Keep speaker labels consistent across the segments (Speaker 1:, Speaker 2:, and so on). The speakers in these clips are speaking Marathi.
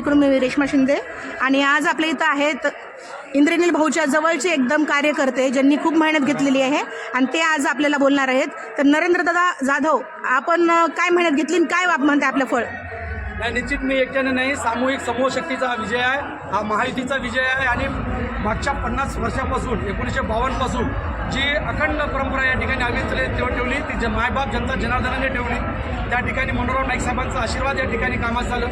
Speaker 1: कडून मी रेश्मा शिंदे. आणि आज आपल्या इथं आहेत इंद्रनील भाऊच्या जवळचे एकदम कार्यकर्ते ज्यांनी खूप मेहनत घेतलेली आहे. आणि ते आज आपल्याला बोलणार आहेत. तर नरेंद्रदादा जाधव आपण काय मेहनत घेतली आणि काय वाप म्हणते आपलं फळ?
Speaker 2: नाही निश्चित मी एकट्याने नाही सामूहिक समूह शक्तीचा हा विजय आहे. हा महायुतीचा विजय आहे. आणि मागच्या पन्नास वर्षापासून एकोणीसशे बावन्नपासून जी अखंड परंपरा या ठिकाणी आम्ही तेव्हा ठेवली ती जे मायबाप जनता जनार्दनाने ठेवली त्या ठिकाणी मनोहरराव नाईक साहेबांचा आशीर्वाद या ठिकाणी कामात झालं.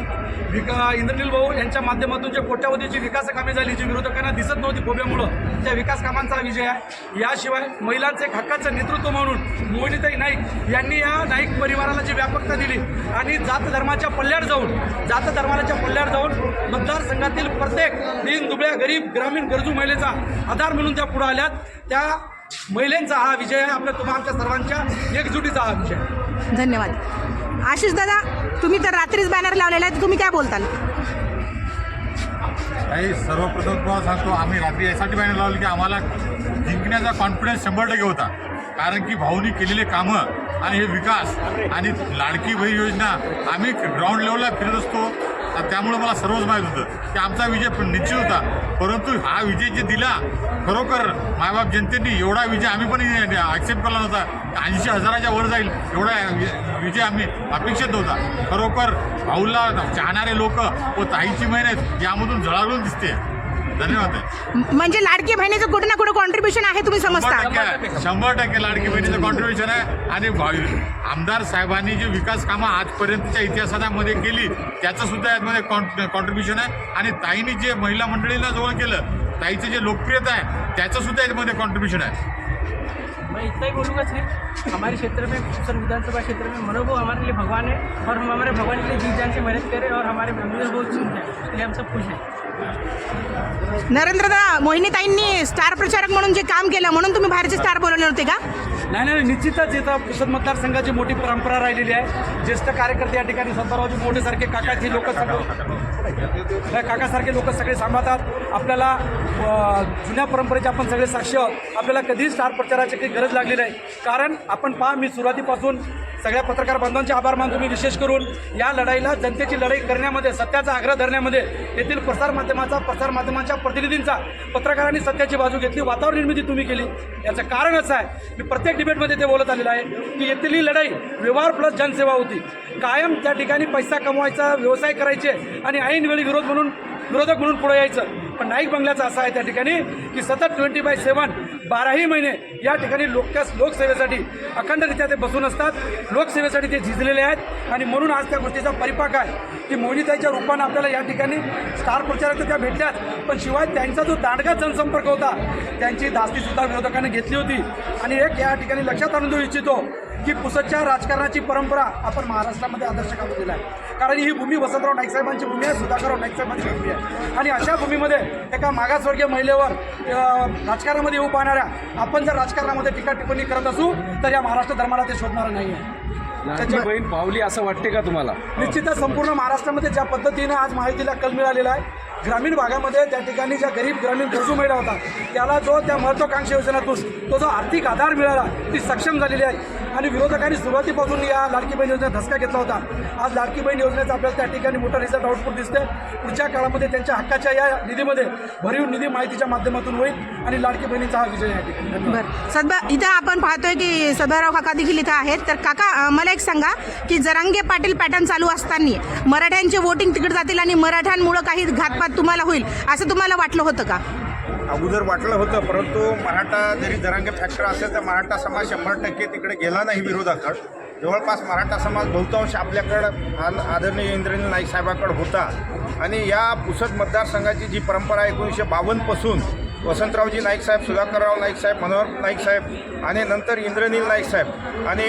Speaker 2: विका इंद्रनील भाऊ यांच्या माध्यमातून जे कोट्यावधीची विकास कामे झाली जी विरोधकांना दिसत नव्हती खोब्यामुळं त्या विकास कामांचा विजय आहे. याशिवाय महिलांचे एक हक्काचं नेतृत्व म्हणून मोहिनीताई नाईक यांनी या नाईक परिवाराला जी व्यापकता दिली आणि जात धर्माच्या पल्ल्यावर जाऊन जात धर्माच्या पल्ल्यावर जाऊन मतदारसंघातील प्रत्येक दीन दुबळ्या गरीब ग्रामीण गरजू महिलेचा आधार म्हणून त्या पुढे आल्यात. त्या महिलांचा हा विजय आहे आपल्या तुम्हाला आमच्या सर्वांच्या एकजुटीचा हा विजय आहे.
Speaker 1: धन्यवाद. आशिष दादा तुम्ही तर रात्रीच बॅनर लावलेला आहे तर तुम्ही काय बोलताल?
Speaker 3: काही सर्वप्रथम तुम्हाला सांगतो आम्ही रात्री यासाठी बॅनर लावले की आम्हाला जिंकण्याचा कॉन्फिडन्स शंभर टक्के होता. कारण की भाऊनी केलेले कामं आणि हे विकास आणि लाडकी बहीण योजना आम्ही ग्राउंड लेवलला फिरत असतो. तर त्यामुळं मला सर्वच माहीत होतं की आमचा विजय पण निश्चित होता. परंतु हा विजय जे दिला खरोखर मायबाप जनतेने एवढा विजय आम्ही पण ॲक्सेप्ट केला नव्हता. ऐंशी हजाराच्या वर जाईल एवढा वि- विजय आम्ही अपेक्षित होता खरोखर भाऊला चाहणारे लोक व ताईची मेहनत यामधून झळाळून दिसते. धन्यवाद.
Speaker 1: म्हणजे लाडकी बहिणीचं कुठे ना कुठे कॉन्ट्रीब्युशन आहे तुम्ही समजता.
Speaker 3: शंभर टक्के लाडकी बहिणीचं कॉन्ट्रीब्युशन आहे. आणि आमदार साहेबांनी जी विकास कामं आजपर्यंतच्या इतिहासामध्ये केली त्याचं सुद्धा यामध्ये कॉन्ट्रीब्युशन आहे. आणि ताईंनी जे महिला मंडळीला जवळ केलं ताईचं जे लोकप्रियता आहे त्याचं सुद्धा यामध्ये कॉन्ट्रीब्युशन आहे.
Speaker 4: मैं इतना ही बोलूँगा सिर्फ हमारे क्षेत्र में सर विधानसभा क्षेत्र में मनोभव हमारे लिए भगवान है और हम हमारे भगवान के लिए जी जान से मेहनत करें और हमारे फैमिली बहुत सुन जाए इसलिए हम सब खुश हैं।
Speaker 1: नरेंद्रदा मोहिनीताईंनी स्टार प्रचारक म्हणून जे काम केलं म्हणून तुम्ही बाहेरचे स्टार बोलवले होते का?
Speaker 2: नाही नाही निश्चितच इथं पुसद मतदारसंघाची मोठी परंपरा राहिलेली आहे. ज्येष्ठ कार्यकर्ते या ठिकाणी संतारावजी मोठेसारखे काकाची लोक सगळे काकासारखे लोक सगळे सांभाळतात. आपल्याला जुन्या परंपरेचे आपण सगळे साक्ष आपल्याला कधीच स्टार प्रचाराची काही गरज लागली नाही. कारण आपण पहा मी सुरुवातीपासून सगळ्या पत्रकार बांधवांचे आभार मानतो. मी विशेष करून या लढाईला जनतेची लढाई करण्यामध्ये सत्याचा आग्रह धरण्यामध्ये येथील प्रसारमाध्यमाचा प्रसारमाध्यमांच्या प्रतिनिधींचा पत्रकारांनी सत्याची बाजू घेतली. वातावरण निर्मिती तुम्ही केली. याचं कारण असं आहे मी प्रत्येक डिबेटमध्ये ते बोलत आलेलं आहे की येथील ही लढाई व्यवहार प्लस जनसेवा होती. कायम त्या ठिकाणी पैसा कमवायचा व्यवसाय करायचे आणि ऐनवेळी विरोध म्हणून विरोधक म्हणून पुढे यायचं. पण नाईक बंगल्याचं असं आहे त्या ठिकाणी की सतत ट्वेंटी बाय सेवन बाराही महिने या ठिकाणी लोक लोकसेवेसाठी अखंडरित्या ते बसून असतात. लोकसेवेसाठी ते झिजलेले आहेत. आणि म्हणून आज त्या गोष्टीचा परिपाक आहे की मोहिनीताईच्या रूपानं आपल्याला या ठिकाणी स्टार प्रचारक तर त्या भेटल्यात. पण शिवाय त्यांचा जो दांडगा जनसंपर्क होता त्यांची धास्तीसुद्धा विरोधकांनी घेतली होती. आणि एक या ठिकाणी लक्षात आणून देऊ इच्छितो की पुसदच्या राजकारणाची परंपरा आपण महाराष्ट्रामध्ये आदर्श काढून दिला आहे. कारण ही भूमी वसंतराव नाईक साहेबांची भूमी आहे सुधाकरराव नाईक साहेबांची भूमी आहे. आणि अशा भूमीमध्ये एका मागासवर्गीय महिलेवर राजकारणामध्ये येऊ पाहणाऱ्या आपण जर राजकारणामध्ये टीका टिप्पणी करत असू तर या महाराष्ट्र धर्माला ते शोधणारं नाही आहे
Speaker 5: लाडकी बहीण पावली असं वाटते का तुम्हाला?
Speaker 2: निश्चितच संपूर्ण महाराष्ट्रामध्ये ज्या पद्धतीनं आज माहितीला कल मिळालेला आहे ग्रामीण भागामध्ये त्या ठिकाणी ज्या गरीब ग्रामीण गरजू महिला होता त्याला जो त्या महत्वाकांक्षी योजनेतून तो जो आर्थिक आधार मिळाला ती सक्षम झालेली आहे. आणि विरोधकांनी सुरुवातीपासून या लाडकी बहीण योजनेचा धसका घेतला होता. आज लाडकी बहीण योजनेचा आपल्याला त्या ठिकाणी मोठा रिझल्ट आउटपुट दिसते पुढच्या काळामध्ये त्यांच्या हक्काच्या या निधीमध्ये भरीव निधी माहितीच्या माध्यमातून होईल आणि लाडकी बहिणीचा हा विजय या
Speaker 1: सदबा इथं आपण पाहतोय की सदाराव काका देखील इथं आहेत. तर काका मला एक सांगा की जरांगे पाटील पॅटर्न चालू असताना मराठ्यांचे वोटिंग तिकडे जातील आणि मराठ्यांमुळं काही घातपात तुम्हाला होईल असं तुम्हाला वाटलं होतं का?
Speaker 6: अगोदर वाटलं होतं परंतु मराठा जरी जरांगे फॅक्टर असेल तर मराठा समाज शंभर टक्के तिकडे गेला नाही विरोधाकडं. जवळपास मराठा समाज बहुतांश आपल्याकडं आदरणीय इंद्रनील नाईक साहेबाकडं होता. आणि या पुसद मतदारसंघाची जी परंपरा एकोणीसशे बावन्नपासून वसंतरावजी नाईक साहेब सुधाकरराव नाईक साहेब मनोहर नाईक साहेब आणि नंतर इंद्रनील नाईक साहेब आणि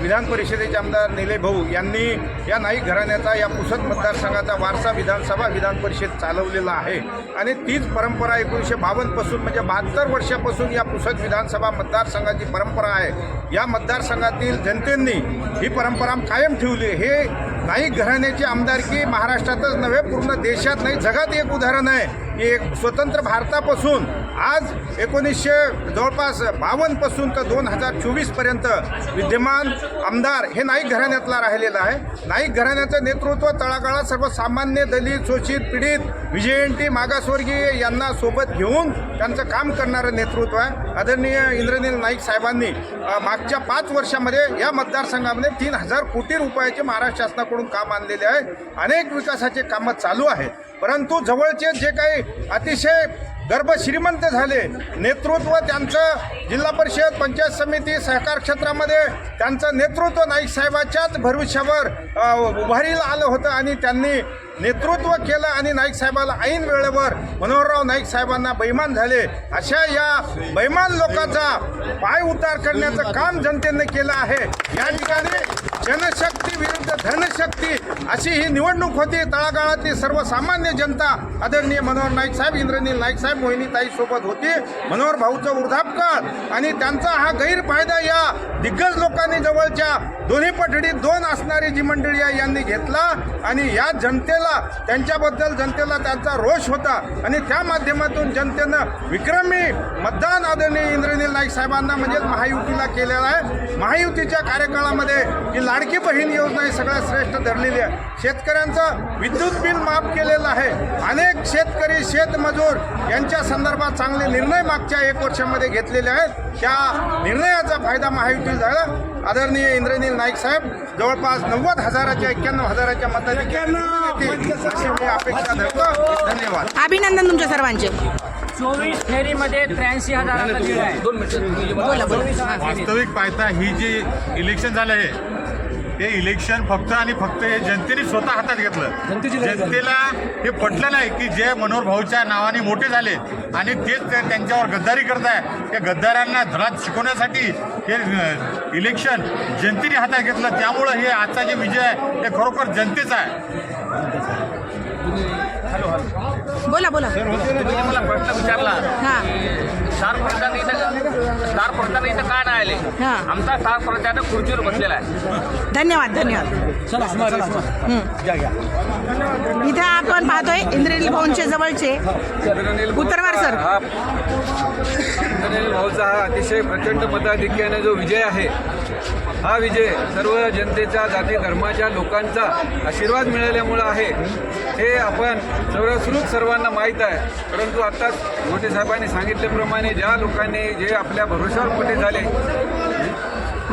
Speaker 6: विधान परिषदेचे आमदार निले भाऊ यांनी या नाईक घराण्याचा या पुसद मतदारसंघाचा वारसा विधानसभा विधान परिषद चालवलेला आहे. आणि तीच परंपरा एकोणीसशे बावन्नपासून म्हणजे बहात्तर वर्षापासून या पुसद विधानसभा मतदारसंघाची परंपरा आहे. या मतदारसंघातील जनतेंनी ही परंपरा कायम ठेवली हे नाही घराण्याची आमदारकी महाराष्ट्रातच नव्हे पूर्ण देशात नाही. जगात एक उदाहरण आहे. की एक स्वतंत्र भारतापासून आज एकोणीसशे जवळपास बावन्नपासून तर दोन हजार चोवीसपर्यंत विद्यमान आमदार हे नाईक घराण्यातला राहिलेलं आहे. नाईक घराण्याचं नेतृत्व तळागाळात सर्वसामान्य दलित शोषित पीडित विजयंती मागासवर्गीय यांना सोबत घेऊन त्यांचं काम करणारं नेतृत्व आहे. आदरणीय इंद्रनील नाईक साहेबांनी मागच्या पाच वर्षामध्ये या मतदारसंघामध्ये तीन हजार कोटी रुपयाचे महाराष्ट्र शासनाकडून काम आणलेले आहे. अनेक विकासाचे कामं चालू आहेत. परंतु जवळचे जे काही अतिशय गर्भ श्रीमंत झाले. नेतृत्व त्यांचं जिल्हा परिषद पंचायत समिती सहकार क्षेत्रामध्ये त्यांचं नेतृत्व नाईक साहेबाच्याच भविष्यावर उभारीला आलं होतं आणि त्यांनी नेतृत्व केलं आणि नाईक साहेबाला ऐन वेळेवर मनोहरराव नाईक साहेबांना बैमान झाले. अशा या बैमान लोकांचा पाय उतार करण्याचं काम जनतेने केलं आहे. या ठिकाणी जनशक्ती विरुद्ध धनशक्ती अशी ही निवडणूक होती तळागाळातली सर्वसामान्य जनता आदरणीय मनोहर नाईक साहेब इंद्रनील नाईक साहेब मोहिनीताई सोबत होती. मनोहर भाऊचं वृद्धापकाळ आणि त्यांचा हा गैरफायदा या दिग्गज लोकांनी जवळच्या दोन्ही पठडीत दोन असणारी जी मंडळी आहे यांनी घेतला. आणि या जनतेला त्यांच्याबद्दल जनतेला त्यांचा रोष होता. आणि त्या माध्यमातून जनतेनं विक्रमी मतदान आदरणीय इंद्रनील नाईक साहेबांना म्हणजेच महायुतीला केलेलं आहे. महायुतीच्या कार्यकाळामध्ये ही लाडकी बहीण योजना ही सगळ्यात श्रेष्ठ धरलेली आहे. शेतकऱ्यांचं विद्युत बिल माफ केलेलं आहे. अनेक शेतकरी शेतमजूर यांच्या संदर्भात चांगले निर्णय मागच्या एक वर्षामध्ये घेतलेले आहेत. त्या निर्णयाचा फायदा महायुती झाला. आदरणीय इंद्रनील नाईक साहेब जवळपास नव्वद हजाराच्या एक्क्याण्णव हजाराच्या मताधिक्याने अशी मी अपेक्षा धरतो. धन्यवाद.
Speaker 1: अभिनंदन तुमच्या सर्वांचे.
Speaker 4: चोवीस फेरीमध्ये त्र्याऐंशी
Speaker 1: बोला
Speaker 3: वास्तविक पाहता ही जी इलेक्शन झालं आहे ते इलेक्शन फक्त आणि फक्त हे जनतेने स्वतः हातात घेतलं. जनतेला हे पटलं नाही की जे मनोहर भाऊच्या नावाने मोठे झाले आणि तेच ते त्यांच्यावर गद्दारी करत आहे त्या गद्दारांना धडात शिकवण्यासाठी हे इलेक्शन जनतेने हातात घेतलं. त्यामुळं हे आजचा जे विजय आहे ते खरोखर जनतेचा आहे.
Speaker 1: बोला बोला.
Speaker 7: तुम्ही मला प्रश्न विचारला.
Speaker 1: हां.
Speaker 7: प्रचार इथं स्टार प्रचार इथं काय नाही आले?
Speaker 1: हा.
Speaker 7: आमचा स्टार प्रचार खुर्चीवर बसलेला आहे.
Speaker 1: धन्यवाद धन्यवाद. हं. इथे आपण पाहतोय इंद्रनील भाऊंचे जवळचे. उत्तरवार सर.
Speaker 5: हा इंद्रनील भाऊचा हा अतिशय प्रचंड मताधिक्याने जो विजय आहे हा विजय सर्व जनतेचा जाती धर्माच्या लोकांचा आशीर्वाद मिळाल्यामुळं आहे. हे आपण सर्व सुरूच सर्वांना माहीत आहे. परंतु आत्ताच मोठे साहेबांनी सांगितल्याप्रमाणे ज्या लोकांनी जे आपल्या भरोश्यावर मोठे झाले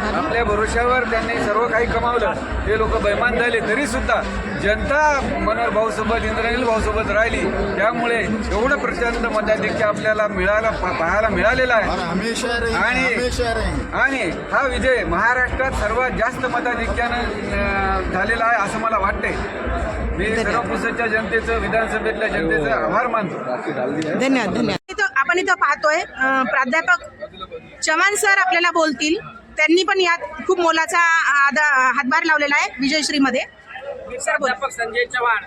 Speaker 5: आपल्या भरोश्यावर त्यांनी सर्व काही कमावलं. ते लोक बैमान झाले. तरी सुद्धा जनता मनोहर भाऊसोबत इंद्रनील भाऊसोबत राहिली. त्यामुळे एवढं प्रचंड मताधिक्य आपल्याला मिळाला पा- पाहायला मिळालेला आहे. आणि आणि हा विजय महाराष्ट्रात सर्वात जास्त मताधिक्यानं झालेला आहे असं मला वाटते मी सर्व पुसदच्या जनतेचं विधानसभेतल्या जनतेचं आभार मानतो.
Speaker 1: धन्यवाद धन्यवाद. इथं आपण इथं पाहतोय प्राध्यापक चव्हाण सर आपल्याला बोलतील. त्यांनी पण यात खूप मोलाचा आदा- हातभार लावलेला आहे विजयश्रीमध्ये.
Speaker 4: प्राध्यापक संजय चव्हाण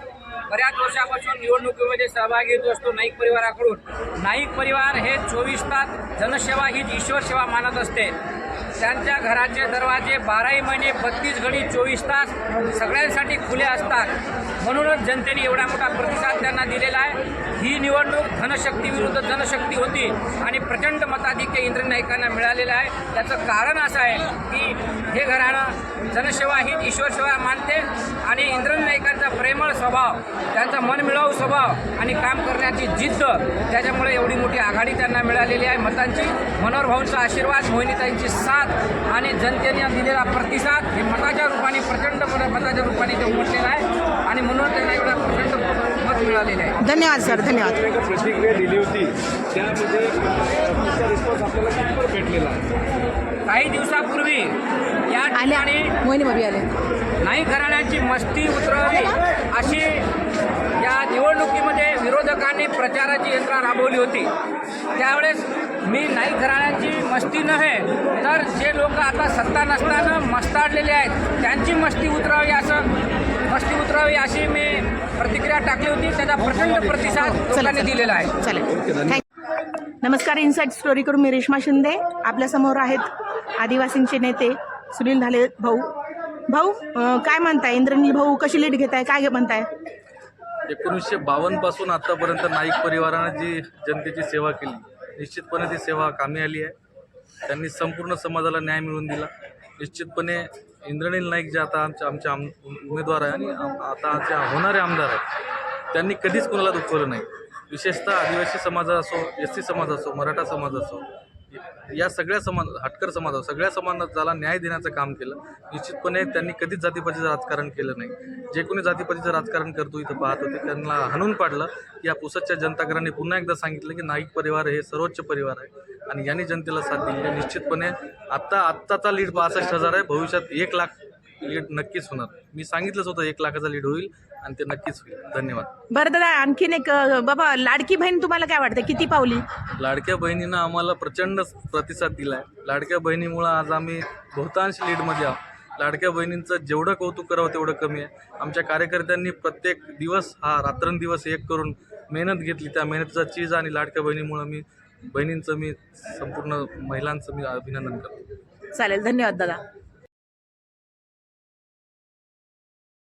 Speaker 4: बऱ्याच वर्षापासून निवडणुकीमध्ये सहभागी होत असतो नाईक परिवाराकडून. नाईक परिवार हे चोवीस तास जनसेवा हीच ईश्वर सेवा मानत असते. त्यांच्या घराचे दरवाजे बाराही महिने बत्तीस घडी चोवीस तास सगळ्यांसाठी खुले असतात. म्हणूनच जनतेने एवढा मोठा प्रतिसाद त्यांना दिलेला आहे. ही निवडणूक धनशक्ती विरुद्ध जनशक्ती होती आणि प्रचंड मताधिक्य इंद्र नाईकांना मिळालेलं आहे. त्याचं कारण असं आहे की हे घराणं जनसेवा ही ईश्वर सेवा मानते आणि इंद्र नाईकांचा प्रेमळ स्वभाव त्यांचा मनमिळावू स्वभाव आणि काम करण्याची जिद्द त्याच्यामुळे एवढी मोठी आघाडी त्यांना मिळालेली आहे. मतांची मनोहर भाऊंचा आशीर्वाद मोहिनीताईंची साथ आणि जनतेने दिलेला प्रतिसाद हे मताच्या रूपाने प्रचंड मताच्या रूपाने ते उमटलेलं आहे. आणि म्हणून त्यांना एवढा प्रचंड मत मिळालेले आहे.
Speaker 1: धन्यवाद सर. धन्यवाद.
Speaker 5: प्रतिक्रिया दिली होती. त्यामध्ये रिस्पॉन्स आपल्याला कितपत भेटलेला आहे?
Speaker 4: काही दिवसापूर्वी या
Speaker 1: आल्या.
Speaker 4: ठिकाणी
Speaker 1: मोहिनी बाबी आले.
Speaker 4: नाही घराण्याची मस्ती उतरवली. अशी या निवडणुकीमध्ये विरोधकांनी प्रचाराची यंत्रणा राबवली होती. त्यावेळेस मी नाईक घराण्यांची मस्ती नव्हे तर जे लोक आता सत्ता नसताना मस्ताडलेले आहेत त्यांची मस्ती उतरावी असं मस्ती उतरावी अशी मी प्रतिक्रिया टाकली होती. त्याचा प्रचंड प्रतिसाद लोकांनी दिलेला आहे.
Speaker 1: चालेल थँक्यू नमस्कार इनसाईट स्टोरी करून मी रेश्मा शिंदे. आपल्यासमोर आहेत आदिवासींचे नेते सुनील धाले भाऊ. भाऊ काय म्हणताय? इंद्रनील भाऊ कशी लीड घेत आहे काय म्हणताय?
Speaker 8: एकोणीसशे बावन्नपासून आतापर्यंत नाईक परिवाराने जी जनतेची सेवा केली निश्चितपणे ती सेवा कामी आली आहे. त्यांनी संपूर्ण समाजाला न्याय मिळवून दिला. निश्चितपणे इंद्रनील नाईक जे आता आमच्या आमच्या आम उमेदवार आहे आणि आता जे होणारे आमदार आहेत त्यांनी कधीच कोणाला दुखवलं नाही. विशेषतः आदिवासी समाज असो एस सी समाज असो मराठा समाज असो या सगळ्या समाज हटकर समाजावर सगळ्या समाजाला न्याय देण्याचं काम केलं. निश्चितपणे त्यांनी कधीच जातीपातीचं राजकारण केलं नाही. जे कोणी जातीपातीचं राजकारण करतो इथं पाहत होते त्यांना हाणून पाडलं. या पुसदच्या जनताकरांनी पुन्हा एकदा सांगितलं की नाईक परिवार हे सर्वोच्च परिवार आहे. आणि यांनी जनतेला साथ दिली. निश्चितपणे आत्ता आत्ताचा लीड पासष्ट हजार आहे. भविष्यात एक लाख लीड नक्कीच होणार. मी सांगितलंच होतं एक लाखाचा लीड होईल. आणि ते नक्कीच होईल. धन्यवाद.
Speaker 1: बरं दादा आणखीन एक अ, बाबा लाडकी बहीण तुम्हाला काय वाटतं? किती पावली?
Speaker 8: लाडक्या बहिणीनं आम्हाला प्रचंड प्रतिसाद दिला आहे लाडक्या बहिणीमुळं आज आम्ही बहुतांश लीडमध्ये आहोत. लाडक्या बहिणींचं जेवढं कौतुक करावं तेवढं कमी आहे. आमच्या कार्यकर्त्यांनी प्रत्येक दिवस हा रात्रंदिवस एक करून मेहनत घेतली. त्या मेहनतीचा चीज आणि लाडक्या बहिणीमुळं मी बहिणींचं मी संपूर्ण महिलांचं मी अभिनंदन करतो.
Speaker 1: चालेल धन्यवाद दादा.